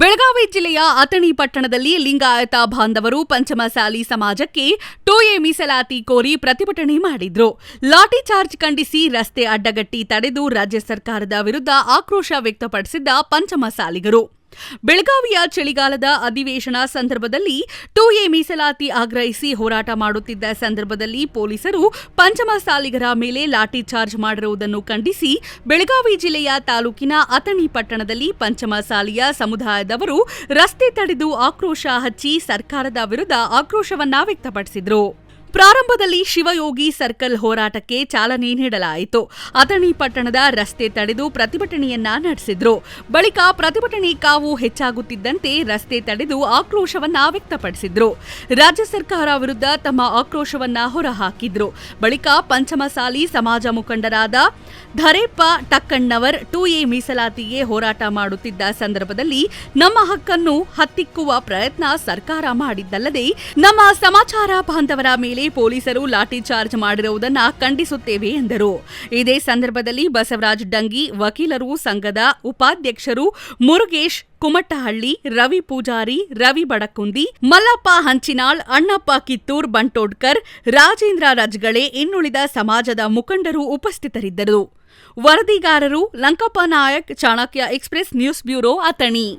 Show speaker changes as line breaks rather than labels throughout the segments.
ಬೆಳಗಾವಿ ಜಿಲ್ಲೆಯ ಅಥಣಿ ಪಟ್ಟಣದಲ್ಲಿ ಲಿಂಗಾಯತ ಬಾಂಧವರು ಪಂಚಮಸಾಲಿ ಸಮಾಜಕ್ಕೆ ಟೋಯೆ ಮೀಸಲಾತಿ ಕೋರಿ ಪ್ರತಿಭಟನೆ ಮಾಡಿದ್ರು. ಲಾಠಿ ಚಾರ್ಜ್ ಖಂಡಿಸಿ ರಸ್ತೆ ಅಡ್ಡಗಟ್ಟಿ ತಡೆದು ರಾಜ್ಯ ಸರ್ಕಾರದ ವಿರುದ್ಧ ಆಕ್ರೋಶ ವ್ಯಕ್ತಪಡಿಸಿದ್ದ ಪಂಚಮಸಾಲಿಗರು. ಬೆಳಗಾವಿಯ ಚಳಿಗಾಲದ ಅಧಿವೇಶನ ಸಂದರ್ಭದಲ್ಲಿ ಟೂ ಎ ಮೀಸಲಾತಿ ಆಗ್ರಹಿಸಿ ಹೋರಾಟ ಮಾಡುತ್ತಿದ್ದ ಸಂದರ್ಭದಲ್ಲಿ ಪೊಲೀಸರು ಪಂಚಮಸಾಲಿಗರ ಮೇಲೆ ಲಾಠಿ ಚಾರ್ಜ್ ಮಾಡಿರುವುದನ್ನು ಖಂಡಿಸಿ ಬೆಳಗಾವಿ ಜಿಲ್ಲೆಯ ತಾಲೂಕಿನ ಅಥಣಿ ಪಟ್ಟಣದಲ್ಲಿ ಪಂಚಮಸಾಲಿಯ ಸಮುದಾಯದವರು ರಸ್ತೆ ತಡೆದು ಆಕ್ರೋಶ ಹಚ್ಚಿ ಸರ್ಕಾರದ ವಿರುದ್ಧ ಆಕ್ರೋಶವನ್ನ ವ್ಯಕ್ತಪಡಿಸಿದರು. ಪ್ರಾರಂಭದಲ್ಲಿ ಶಿವಯೋಗಿ ಸರ್ಕಲ್ ಹೋರಾಟಕ್ಕೆ ಚಾಲನೆ ನೀಡಲಾಯಿತು. ಅಥಣಿ ಪಟ್ಟಣದ ರಸ್ತೆ ತಡೆದು ಪ್ರತಿಭಟನೆಯನ್ನ ನಡೆಸಿದ್ರು. ಬಳಿಕ ಪ್ರತಿಭಟನೆ ಕಾವು ಹೆಚ್ಚಾಗುತ್ತಿದ್ದಂತೆ ರಸ್ತೆ ತಡೆದು ಆಕ್ರೋಶವನ್ನ ವ್ಯಕ್ತಪಡಿಸಿದ್ರು. ರಾಜ್ಯ ಸರ್ಕಾರ ವಿರುದ್ಧ ತಮ್ಮ ಆಕ್ರೋಶವನ್ನ ಹೊರಹಾಕಿದ್ರು. ಬಳಿಕ ಪಂಚಮಸಾಲಿ ಸಮಾಜ ಮುಖಂಡರಾದ ಧರೇಪ್ಪ ಟಕ್ಕಣ್ಣವರ್ ಟು ಎ ಮೀಸಲಾತಿಗೆ ಹೋರಾಟ ಮಾಡುತ್ತಿದ್ದ ಸಂದರ್ಭದಲ್ಲಿ ನಮ್ಮ ಹಕ್ಕನ್ನು ಹತ್ತಿಕ್ಕುವ ಪ್ರಯತ್ನ ಸರ್ಕಾರ ಮಾಡಿದ್ದಲ್ಲದೆ ನಮ್ಮ ಸಮಾಚಾರ ಬಾಂಧವರ ಮೇಲೆ ಪೊಲೀಸರು ಲಾಠಿ ಚಾರ್ಜ್ ಮಾಡಿರುವುದನ್ನ ಖಂಡಿಸುತ್ತೇವೆ ಎಂದರು. ಇದೇ ಸಂದರ್ಭದಲ್ಲಿ ಬಸವರಾಜ್ ಡಂಗಿ, ವಕೀಲರು ಸಂಘದ ಉಪಾಧ್ಯಕ್ಷರು ಮುರುಗೇಶ್, ಕುಮಟ್ಟಹಳ್ಳಿ, ರವಿ ಪೂಜಾರಿ, ರವಿ ಬಡಕುಂದಿ, ಮಲ್ಲಪ್ಪ ಹಂಚಿನಾಳ್, ಅಣ್ಣಪ್ಪ ಕಿತ್ತೂರ್ ಬಂಟೋಡ್ಕರ್, ರಾಜೇಂದ್ರ ರಜ್ಗಳೆ ಇನ್ನುಳಿದ ಸಮಾಜದ ಮುಖಂಡರು ಉಪಸ್ಥಿತರಿದ್ದರು. ವರದಿಗಾರರು Lankappa Nayak, Chanakya express news bureau, Athani.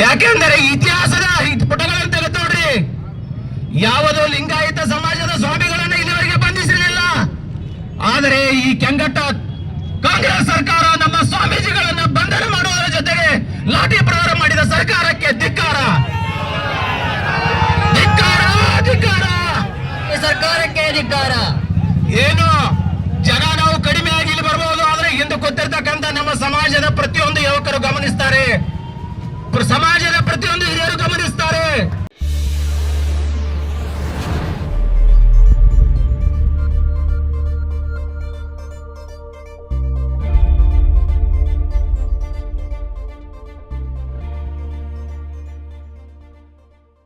ಯಾಕೆಂದರೆ ಇತಿಹಾಸದ ಯಾವುದೋ ಲಿಂಗಾಯತ ಸಮಾಜದ ಸ್ವಾಮಿಗಳನ್ನ ಇಲ್ಲಿವರೆಗೆ ಬಂಧಿಸಿರಲಿಲ್ಲ. ಆದರೆ ಈ ಕೆಂಗಟ್ಟ ಕಾಂಗ್ರೆಸ್ ಸರ್ಕಾರ ನಮ್ಮ ಸ್ವಾಮೀಜಿಗಳನ್ನ ಬಂಧನ ಮಾಡುವುದರ ಜೊತೆಗೆ ಲಾಠಿ ಪ್ರಹಾರ ಮಾಡಿದ ಸರ್ಕಾರಕ್ಕೆ ಧಿಕ್ಕಾರ. ಧಿಕ್ಕಾರ ಧಿಕ್ಕಾರ.
ಈ ಸರ್ಕಾರಕ್ಕೆ ಅಧಿಕಾರ
ಏನು? ಜನ ನಾವು ಕಡಿಮೆ ಆಗಿ ಇಲ್ಲಿ ಬರಬಹುದು ಆದ್ರೆ ಇಂದು ಗೊತ್ತಿರ್ತಕ್ಕಂಥ ನಮ್ಮ ಸಮಾಜದ ಪ್ರತಿಯೊಂದು ಯುವಕರು ಗಮನಿಸ್ತಾರೆ. ಸಮಾಜದ ಸಮಾಜ